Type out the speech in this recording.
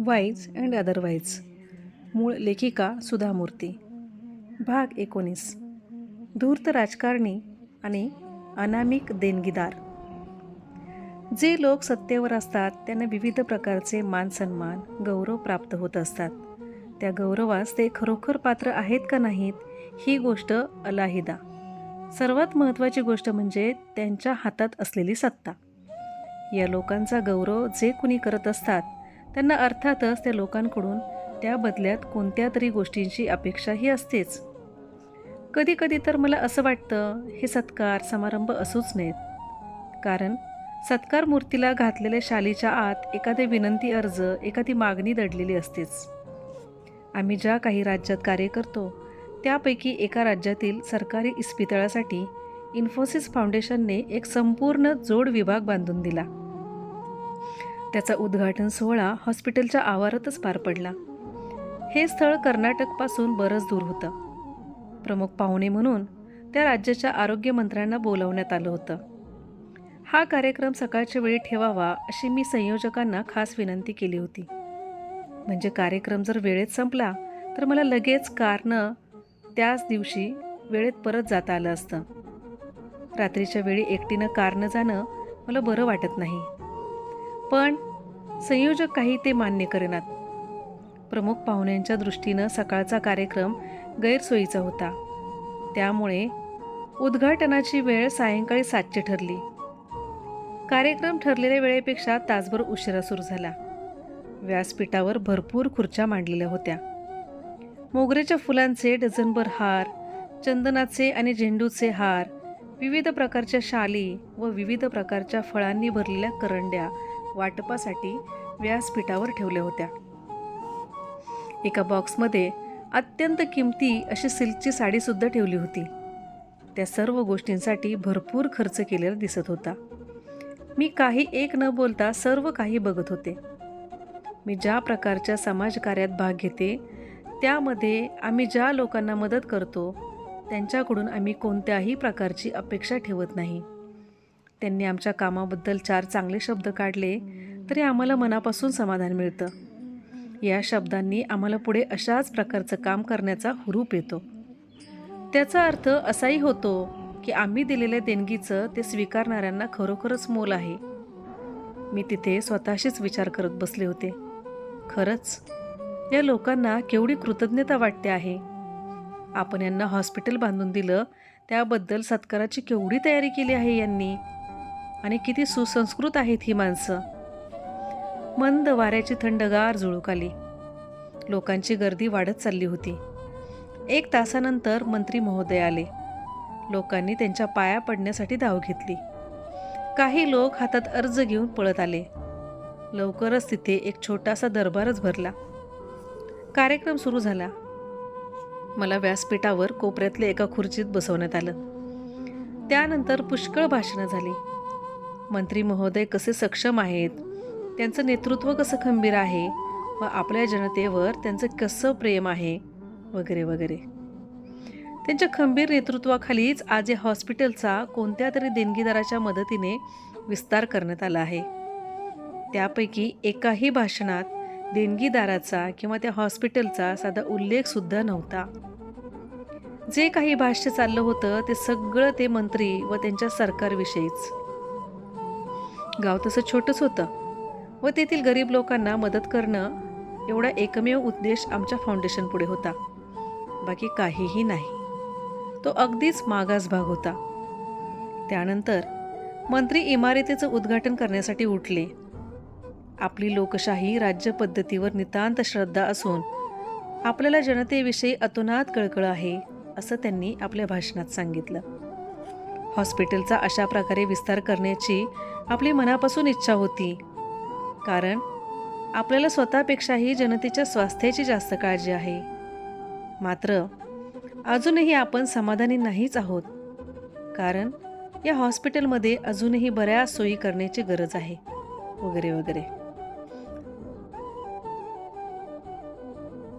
Wise and otherwise. मूळ लेखिका सुधा मूर्ती भाग एकोणीस. धूर्त राजकारणी आणि अनामिक देणगीदार. जे लोक सत्तेवर असतात त्यांना विविध प्रकारचे मानसन्मान गौरव प्राप्त होत असतात. त्या गौरवास ते खरोखर पात्र आहेत का नाहीत ही गोष्ट अलाहिदा. सर्वात महत्त्वाची गोष्ट म्हणजे त्यांच्या हातात असलेली सत्ता. या लोकांचा गौरव जे कुणी करत असतात त्यांना अर्थातच त्या लोकांकडून त्या बदल्यात कोणत्या तरी गोष्टींची अपेक्षाही असतेच. कधीकधी तर मला असं वाटतं हे सत्कार समारंभ असूच नयेत. कारण सत्कार मूर्तीला घातलेल्या शालीच्या आत एखादे विनंती अर्ज एखादी मागणी दडलेली असतेच. आम्ही ज्या काही राज्यात कार्य करतो त्यापैकी एका राज्यातील सरकारी इस्पितळासाठी इन्फोसिस फाउंडेशनने एक संपूर्ण जोड विभाग बांधून दिला. त्याचा उद्घाटन सोहळा हॉस्पिटलच्या आवारातच पार पडला. हे स्थळ कर्नाटकपासून बरंच दूर होतं. प्रमुख पाहुणे म्हणून त्या राज्याच्या आरोग्यमंत्र्यांना बोलावण्यात आलं होतं. हा कार्यक्रम सकाळच्या वेळी ठेवावा अशी मी संयोजकांना खास विनंती केली होती. म्हणजे कार्यक्रम जर वेळेत संपला तर मला लगेच कारनं त्याच दिवशी वेळेत परत जाता आलं असतं. रात्रीच्या वेळी एकटीनं कारनं जाणं मला बरं वाटत नाही. पण संयोजक काही ते मान्य करेनात. प्रमुख पाहुण्यांच्या दृष्टीनं सकाळचा कार्यक्रम गैरसोयीचा होता. त्यामुळे उद्घाटनाची वेळ सायंकाळी सातची ठरली. कार्यक्रम ठरलेल्या वेळेपेक्षा तासभर उशिरा सुरू झाला. व्यासपीठावर भरपूर खुर्च्या मांडलेल्या होत्या. मोगऱ्याच्या फुलांचे डझनभर हार चंदनाचे आणि झेंडूचे हार विविध प्रकारच्या शाली व विविध प्रकारच्या फळांनी भरलेल्या करंड्या वाटपासाठी व्यासपीठावर ठेवल्या होत्या. एका बॉक्समध्ये अत्यंत किमती अशी सिल्कची साडीसुद्धा ठेवली होती. त्या सर्व गोष्टींसाठी भरपूर खर्च केलेला दिसत होता. मी काही एक न बोलता सर्व काही बघत होते. मी ज्या प्रकारच्या समाजकार्यात भाग घेते त्यामध्ये आम्ही ज्या लोकांना मदत करतो त्यांच्याकडून आम्ही कोणत्याही प्रकारची अपेक्षा ठेवत नाही. त्यांनी आमच्या कामाबद्दल चार चांगले शब्द काढले तरी आम्हाला मनापासून समाधान मिळतं. या शब्दांनी आम्हाला पुढे अशाच प्रकारचं काम करण्याचा हुरूप येतो. त्याचा अर्थ असाही होतो की आम्ही दिलेल्या देणगीचं ते स्वीकारणाऱ्यांना खरोखरच मोल आहे. मी तिथे स्वतःशीच विचार करत बसले होते. खरंच या लोकांना केवढी कृतज्ञता वाटते आहे. आपण यांना हॉस्पिटल बांधून दिलं त्याबद्दल सत्काराची केवढी तयारी केली आहे यांनी? आणि किती सुसंस्कृत आहेत ही माणसं. मंद वाऱ्याची थंडगार झुळूक आली. लोकांची गर्दी वाढत चालली होती. एक तासानंतर मंत्री महोदय आले. लोकांनी त्यांच्या पाया पडण्यासाठी धाव घेतली. काही लोक हातात अर्ज घेऊन पळत आले. लवकरच तिथे एक छोटासा दरबारच भरला. कार्यक्रम सुरू झाला. मला व्यासपीठावर कोपऱ्यातल्या एका खुर्चीत बसवण्यात आलं. त्यानंतर पुष्कळ भाषणं झाली. मंत्री महोदय कसे सक्षम आहेत? त्यांचं नेतृत्व कसं खंबीर आहे? व आपल्या जनतेवर त्यांचं कसं प्रेम आहे? वगैरे वगैरे. त्यांच्या खंबीर नेतृत्वाखालीच आज या हॉस्पिटलचा कोणत्या तरी देणगीदाराच्या मदतीने विस्तार करण्यात आला आहे. त्यापैकी एकाही भाषणात देणगीदाराचा किंवा त्या हॉस्पिटलचा साधा उल्लेखसुद्धा नव्हता. जे काही भाष्य चाललं होतं ते सगळं ते मंत्री व त्यांच्या सरकारविषयीच. गाव तसं छोटंच होतं. व तेथील गरीब लोकांना मदत करणं एवढा एकमेव उद्देश आमच्या फाउंडेशन पुढे होता. बाकी काहीही नाही. तो अगदीच मागास भाग होता. त्यानंतर मंत्री इमारतीचं उद्घाटन करण्यासाठी उठले. आपली लोकशाही राज्य पद्धतीवर नितांत श्रद्धा असून आपल्याला जनतेविषयी अतोनात कळकळ आहे असं त्यांनी आपल्या भाषणात सांगितलं. हॉस्पिटलचा अशा प्रकारे विस्तार करण्याची आपली मनापासून इच्छा होती. कारण आपल्याला स्वतःपेक्षाही जनतेच्या स्वास्थ्याची जास्त काळजी आहे. मात्र अजूनही आपण समाधानी नाहीच आहोत. कारण या हॉस्पिटलमध्ये अजूनही बऱ्याच सोयी करण्याची गरज आहे. वगैरे वगैरे.